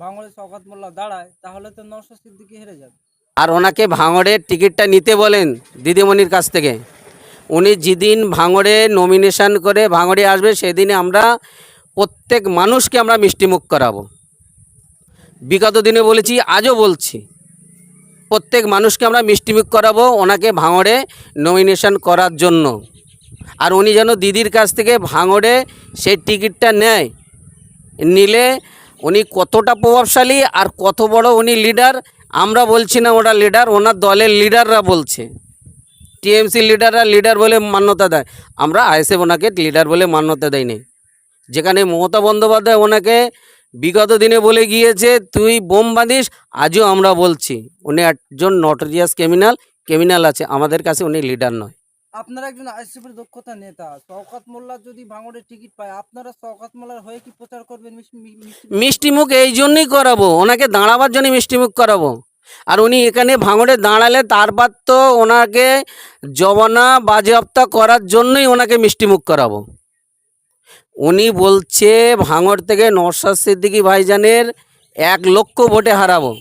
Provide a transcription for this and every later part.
মোল্লা দাঁড়ায়, তাহলে তো সিদ্দিকি হেরে যাবে। আর ওনাকে ভাঙড়ের টিকিটটা নিতে বলেন দিদিমণির কাছ থেকে। উনি যেদিন ভাঙড়ে নমিনেশন করে ভাঙড়ে আসবে, সেদিনে আমরা প্রত্যেক মানুষকে আমরা মিষ্টিমুখ করাবো। বিগত দিনে বলেছি, আজও বলছি, প্রত্যেক মানুষকে আমরা মিষ্টিমুখ করাবো ওনাকে ভাঙড়ে নমিনেশন করার জন্য। আর উনি যেন দিদির কাছ থেকে ভাঙড়ে সেই টিকিটটা নেয়, নিলে উনি কতটা প্রভাবশালী আর কত বড় উনি লিডার আমরা বলছি না ওটা লিডার ওনার দলের লিডাররা বলছে। টিএমসি লিডাররা লিডার বলে মান্যতা দেয়। আমরা আইএসএফ ওনাকে লিডার বলে মান্যতা দেয়নি যেখানে মমতা বন্দ্যোপাধ্যায় ওনাকে বিগত দিনে বলে গিয়েছে, তুই বোম বাঁধিস, আজও আমরা বলছি। উনি একজন নটরিয়াস ক্রিমিনাল ক্রিমিনাল আছে। আমাদের কাছে উনি লিডার নয়। আপনারা একজন আইসিএফের দক্ষতা নেতা, শওকত মোল্লা যদি ভাঙড়ের টিকিট পায়, আপনারা শওকত মোল্লার হয়ে কি প্রচার করবেন? মিষ্টি- মিষ্টিমুখ এই জন্যই করাবো, ওনাকে দাঁড়াবার জন্য মিষ্টিমুখ করাবো। আর উনি এখানে ভাঙড়ে দাঁড়ালে তারপর তো ওনাকে জবানা বাজেয়াপ্তা করার জন্যই ওনাকে মিষ্টিমুখ করাবো। উনি বলছে, ভাঙড় থেকে নরসাদ সিদ্দিকী ভাইজানের এক লক্ষ ভোটে হারাবো।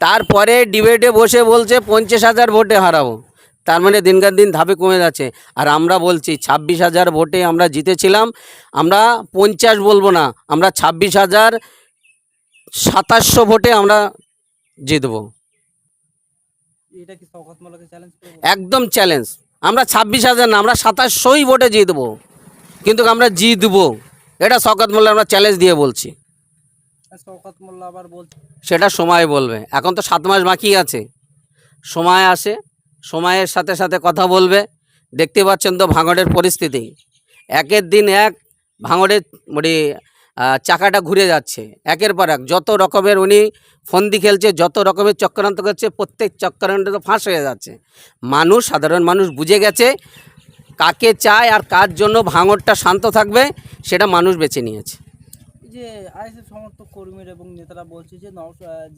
তারপরে ডিবেটে বসে বলছে, পঞ্চাশ হাজার ভোটে হারাবো। তার মানে দিনকার দিন ধাপে কমে যাচ্ছে। আর আমরা বলছি ছাব্বিশ হাজার ভোটে আমরা জিতেছিলাম আমরা পঞ্চাশ বলব না আমরা ছাব্বিশ হাজার সাতাশশো ভোটে আমরা জিতবো। একদম চ্যালেঞ্জ আমরা ছাব্বিশ হাজার না আমরা সাতাশশোই ভোটে জিতবো। কিন্তু আমরা জিতবো। এটা শকত মোল্লা আমরা চ্যালেঞ্জ দিয়ে বলছে। সেটা সময় বলবে। এখন তো সাত মাস বাকি আছে। সময় আসে। সময়ের সাথে সাথে কথা বলবে। দেখতে পাচ্ছেন তো ভাঙড়ের পরিস্থিতি। একের দিন এক ভাঙড়ের মানে চাকাটা ঘুরে যাচ্ছে। একের পর এক যত রকমের উনি ফন্দি খেলছে, যত রকমের চক্রান্ত করছে, প্রত্যেক চক্রান্তে ফাঁস হয়ে যাচ্ছে। মানুষ, সাধারণ মানুষ বুঝে গেছে কাকে চায় আর কার জন্য ভাঙড়টা শান্ত থাকবে, সেটা মানুষ বেছে নিয়েছে। যে আইএসএফ সমর্থক কর্মীরা এবং নেতারা বলছে যে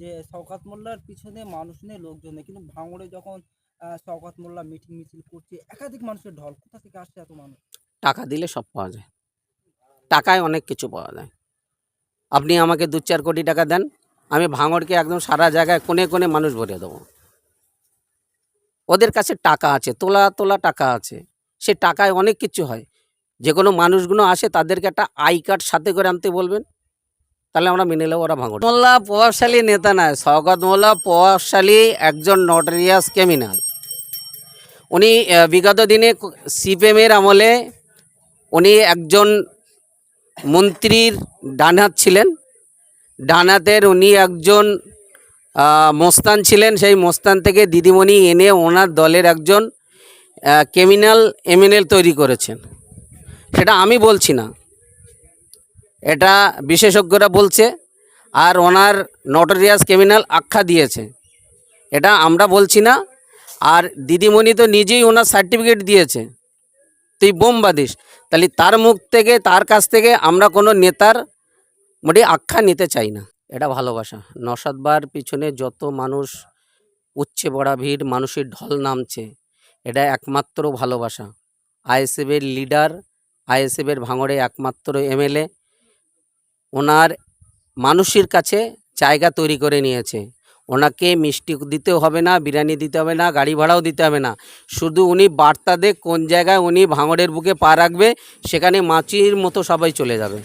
যে শওকত মোল্লার পিছনে মানুষ নেই, লোকজন নেই। কিন্তু ভাঙড়ে যখন শওকত মোল্লা মিটিং মিছিল করছে, একাধিক মানুষের ঢল, কোথা থেকে আসছে এত মানুষ? টাকা দিলে সব পাওয়া যায়। টাকায় অনেক কিছু পাওয়া যায়। আপনি আমাকে দু চার কোটি টাকা দেন, আমি ভাঙড়কে একদম সারা জায়গায় কোণে কোণে মানুষ ভরে দেবো। ওদের কাছে টাকা আছে, তোলা তোলা টাকা আছে। সে টাকায় অনেক কিছু হয়। যে কোনো মানুষগুলো আসে, তাদেরকে একটা আই কার্ড সাথে করে আনতে বলবেন। তাহলে আমরা মেনে নেব ওরা ভাঙড়। মোল্লা প্রভাবশালী নেতা নয়, শওকত মোল্লা প্রভাবশালী একজন নটরিয়াস ক্রিমিনাল। উনি বিগত দিনে সিপিএমের আমলে উনি একজন মন্ত্রীর ডানহাত ছিলেন। ডানহাতের উনি একজন মোস্তান ছিলেন। সেই মোস্তান থেকে দিদিমণি এনে ওনার দলের একজন ক্রিমিনাল এমএনএল তৈরি করেছেন। সেটা আমি বলছি না। এটা বিশেষজ্ঞরা বলছে আর ওনার নটোরিয়াস ক্রিমিনাল আখ্যা দিয়েছে। এটা আমরা বলছি না। আর দিদিমণি তো নিজেই ওনার সার্টিফিকেট দিয়েছে। তুই বোম তাহলে তার মুখ থেকে, তার কাছ থেকে আমরা কোনো নেতার মোটে আখ্যা নিতে চাই না। এটা ভালোবাসা। নসাদবার পিছনে যত মানুষ উচ্ছে বড়া ভিড়, মানুষের ঢল নামছে, এটা একমাত্র ভালোবাসা। আইএসএফের লিডার আইএসএফের ভাঙড়ে একমাত্র এমএলএ ওনার মানুষের কাছে জায়গা তৈরি করে নিয়েছে। ওনাকে মিষ্টি দিতেও হবে না, বিরিয়ানি দিতে হবে না, গাড়ি ভাড়াও দিতে হবে না। শুধু উনি বার্তা দেখ কোন জায়গায় উনি ভাঙড়ের বুকে পা রাখবে, সেখানে মাছির মতো সবাই চলে যাবে।